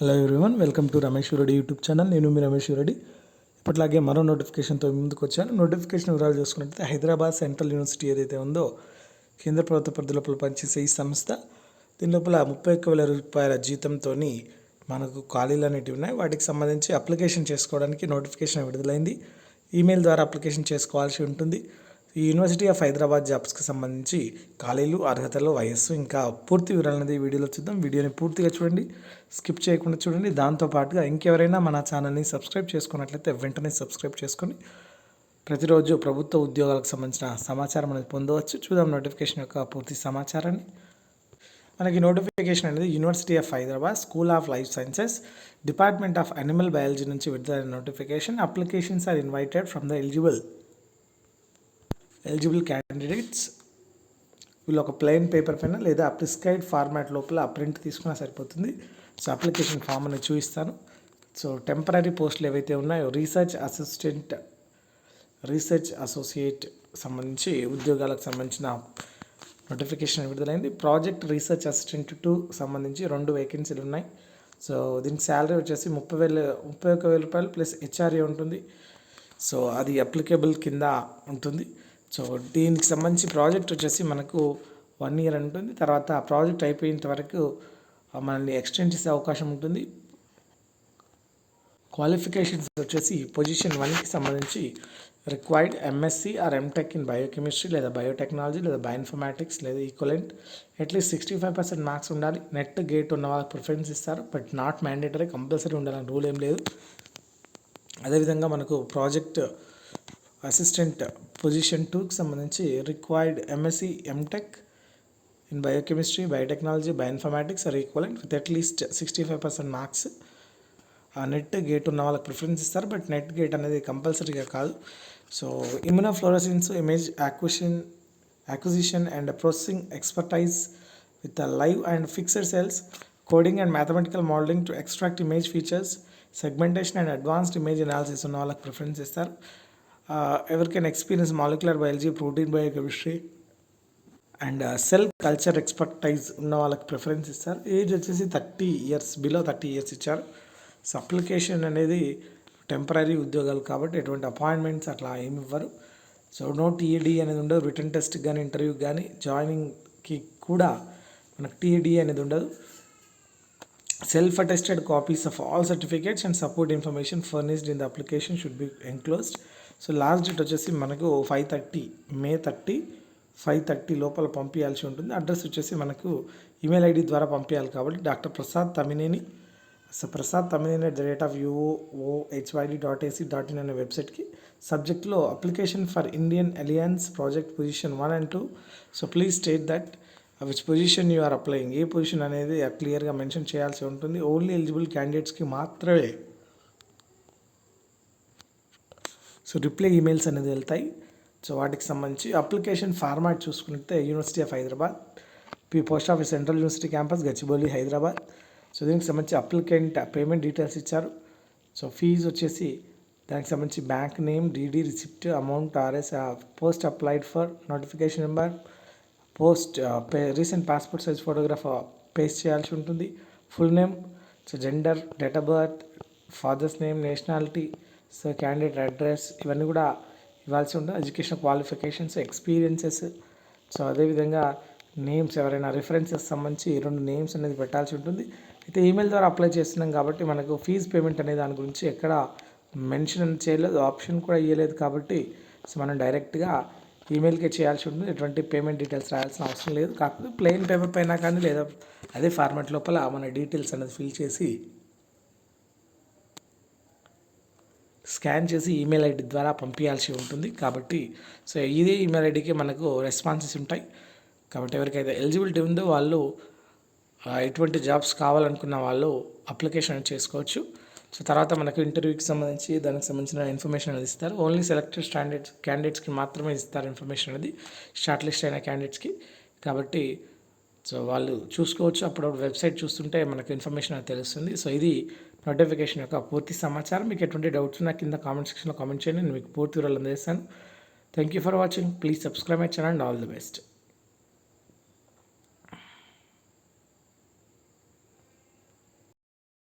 Hello everyone welcome to Ramesh Reddy YouTube channel నేను మీ రమేష్ రెడ్డి ఇప్పటిలాగే మరో నోటిఫికేషన్తో ముందుకు వచ్చాను. నోటిఫికేషన్ వివరాలు చూసుకున్నట్లయితే హైదరాబాద్ సెంట్రల్ యూనివర్సిటీ ఏదైతే ఉందో కేంద్ర ప్రభుత్వ పరిధి లోపల పనిచేసే ఈ సంస్థ దీని లోపల ముప్పై ఒక్క వేల రూపాయల జీతంతో మనకు ఖాళీలు అనేటివి ఉన్నాయి. వాటికి సంబంధించి అప్లికేషన్ చేసుకోవడానికి నోటిఫికేషన్ విడుదలైంది. ఈమెయిల్ ద్వారా అప్లికేషన్ చేసుకోవాల్సి ఉంటుంది. ఈ యూనివర్సిటీ ఆఫ్ హైదరాబాద్ జాబ్స్కి సంబంధించి ఖాళీలు అర్హతలు వయస్సు ఇంకా పూర్తి వివరాలు అనేది వీడియోలో చూద్దాం. వీడియోని పూర్తిగా చూడండి. స్కిప్ చేయకుండా చూడండి. దాంతోపాటుగా ఇంకెవరైనా మన ఛానల్ని సబ్స్క్రైబ్ చేసుకున్నట్లయితే వెంటనే సబ్స్క్రైబ్ చేసుకొని ప్రతిరోజు ప్రభుత్వ ఉద్యోగాలకు సంబంధించిన సమాచారం అనేది పొందవచ్చు. చూద్దాం నోటిఫికేషన్ యొక్క పూర్తి సమాచారాన్ని. మనకి నోటిఫికేషన్ అనేది university of Hyderabad school of life sciences department of animal biology నుంచి విడుదలైన notification. Applications are invited from the eligible eligible candidates వీళ్ళు ఒక ప్లెయిన్ పేపర్ పైన లేదా ప్రిస్క్రైబ్ ఫార్మాట్ లోపల ప్రింట్ తీసుకున్నా సరిపోతుంది. సో అప్లికేషన్ ఫామ్ అనేది చూపిస్తాను. సో టెంపరీ పోస్టులు ఏవైతే ఉన్నాయో రీసెర్చ్ అసిస్టెంట్ రీసెర్చ్ అసోసియేట్ సంబంధించి ఉద్యోగాలకు సంబంధించిన నోటిఫికేషన్ విడుదలైంది. ప్రాజెక్ట్ రీసెర్చ్ అసిస్టెంట్ టు సంబంధించి రెండు వేకెన్సీలు ఉన్నాయి. సో దీనికి శాలరీ వచ్చేసి ముప్పై వేలు ముప్పై ఒక్క వేల రూపాయలు ప్లస్ హెచ్ఆర్ఏ ఉంటుంది. సో అది అప్లికేబుల్ కింద ఉంటుంది. సో దీనికి సంబంధించి ప్రాజెక్ట్ వచ్చేసి మనకు వన్ ఇయర్ ఉంటుంది తర్వాత ఆ ప్రాజెక్ట్ అయిపోయేంత వరకు మనల్ని ఎక్స్టెండ్ చేసే అవకాశం ఉంటుంది. క్వాలిఫికేషన్స్ వచ్చేసి పొజిషన్ వన్కి సంబంధించి required MSc or MTech in biochemistry లేదా బయోటెక్నాలజీ లేదా బయోఇన్ఫర్మాటిక్స్ లేదా equivalent at least sixty five percent marks ఉండాలి. నెట్ గేట్ ఉన్న వాళ్ళకి ప్రిఫరెన్స్ ఇస్తారు బట్ నాట్ మ్యాండేటరీ కంపల్సరీ ఉండాలని రూల్ ఏం లేదు. అదేవిధంగా మనకు ప్రాజెక్ట్ అసిస్టెంట్ పొజిషన్ టూకి సంబంధించి required MSc MTech in biochemistry biotechnology bioinformatics or equivalent with at least sixty five percent marks ఆ నెట్ గేట్ ఉన్న వాళ్ళకి ప్రిఫరెన్స్ ఇస్తారు బట్ నెట్ గేట్ అనేది కంపల్సరీగా కాదు. So immunofluorescence image acquisition acquisition and processing expertise with live and fixed cells coding and mathematical modelling to extract image features segmentation and advanced image analysis ఉన్న వాళ్ళకి preference ఇస్తారు. ఎవరికైనా experience molecular biology protein biochemistry and cell culture expertise ఉన్న వాళ్ళకి preference ఇస్తారు. Age వచ్చేసి thirty years below thirty years ఇచ్చారు. So application అనేది టెంపరీ ఉద్యోగాలు కాబట్టి ఎటువంటి అపాయింట్మెంట్స్ అట్లా ఏమి ఇవ్వరు. సో నో టీఏడి అనేది ఉండదు. రిటర్న్ టెస్ట్ కానీ ఇంటర్వ్యూకి కానీ జాయినింగ్కి కూడా మనకు టీఏడి అనేది ఉండదు. Self attested copies of all certificates and support information furnished in the application should be enclosed so last date వచ్చేసి మనకు five thirty May thirty five thirty లోపల పంపించాల్సి ఉంటుంది. అడ్రస్ వచ్చేసి మనకు ఈమెయిల్ ఐడి ద్వారా పంపించాలి కాబట్టి doctor Prasad Tamineni so Prasad Tamineni at the rate of UOHYD dot AC dot in అనే వెబ్సైట్కి సబ్జెక్ట్లో application for Indian alliance project position one and two. So please state that which position you are applying. A position అనేది క్లియర్గా mention చేయాల్సి ఉంటుంది. Only eligible క్యాండిడేట్స్కి మాత్రమే so reply emails అనేది వెళ్తాయి. సో వాటికి సంబంధించి అప్లికేషన్ ఫార్మాట్ చూసుకుంటే university of Hyderabad P post office central university campus Gachibowli Hyderabad. So దీనికి సంబంధించి అప్లికెంట్ పేమెంట్ డీటెయిల్స్ ఇచ్చారు. సో ఫీజు వచ్చేసి దానికి సంబంధించి bank name DD receipt amount RS post applied for notification number post recent passport size photograph paste చేయాల్సి ఉంటుంది. Full name so gender date of birth father's name nationality so candidate address ఇవన్నీ కూడా ఇవ్వాల్సి ఉంటుంది. Education qualifications experiences so అదేవిధంగా names ఎవరైనా references సంబంధించి రెండు నేమ్స్ అనేది పెట్టాల్సి ఉంటుంది. అయితే ఈమెయిల్ ద్వారా అప్లై చేస్తున్నాం కాబట్టి మనకు ఫీజు పేమెంట్ అనే దాని గురించి ఎక్కడ మెన్షన్ చేయలేదు. ఆప్షన్ కూడా ఇవ్వలేదు కాబట్టి సో మనం డైరెక్ట్గా ఈమెయిల్కే చేయాల్సి ఉంటుంది. ఎటువంటి పేమెంట్ డీటెయిల్స్ రాయాల్సిన అవసరం లేదు. కాకపోతే ప్లెయిన్ పేపర్ పైన కానీ లేదా అదే ఫార్మాట్ లోపల మన డీటెయిల్స్ అనేది ఫిల్ చేసి స్కాన్ చేసి ఈమెయిల్ ఐడి ద్వారా పంపించాల్సి ఉంటుంది కాబట్టి సో ఇదే ఈమెయిల్ ఐడికి మనకు రెస్పాన్సెస్ ఉంటాయి. కాబట్టి ఎవరికైతే ఎలిజిబిలిటీ ఉందో వాళ్ళు ఎటువంటి జాబ్స్ కావాలనుకున్న వాళ్ళు అప్లికేషన్ చేసుకోవచ్చు. సో తర్వాత మనకు ఇంటర్వ్యూకి సంబంధించి దానికి సంబంధించిన ఇన్ఫర్మేషన్ అనేది ఇస్తారు. ఓన్లీ సెలెక్టెడ్ స్టాండర్డ్స్ క్యాండిడేట్స్కి మాత్రమే ఇస్తారు ఇన్ఫర్మేషన్ అనేది షార్ట్ లిస్ట్ అయిన క్యాండిడేట్స్కి కాబట్టి సో వాళ్ళు చూసుకోవచ్చు. అప్పుడు వెబ్సైట్ చూస్తుంటే మనకు ఇన్ఫర్మేషన్ అనేది తెలుస్తుంది. సో ఇది నోటిఫికేషన్ యొక్క పూర్తి సమాచారం. మీకు ఎటువంటి డౌట్స్ ఉన్నా కింద కామెంట్ సెక్షన్లో కామెంట్ చేయండి. నేను మీకు పూర్తి వివరాలు అందజేస్తాను. Thank you for watching please subscribe my channel and all the best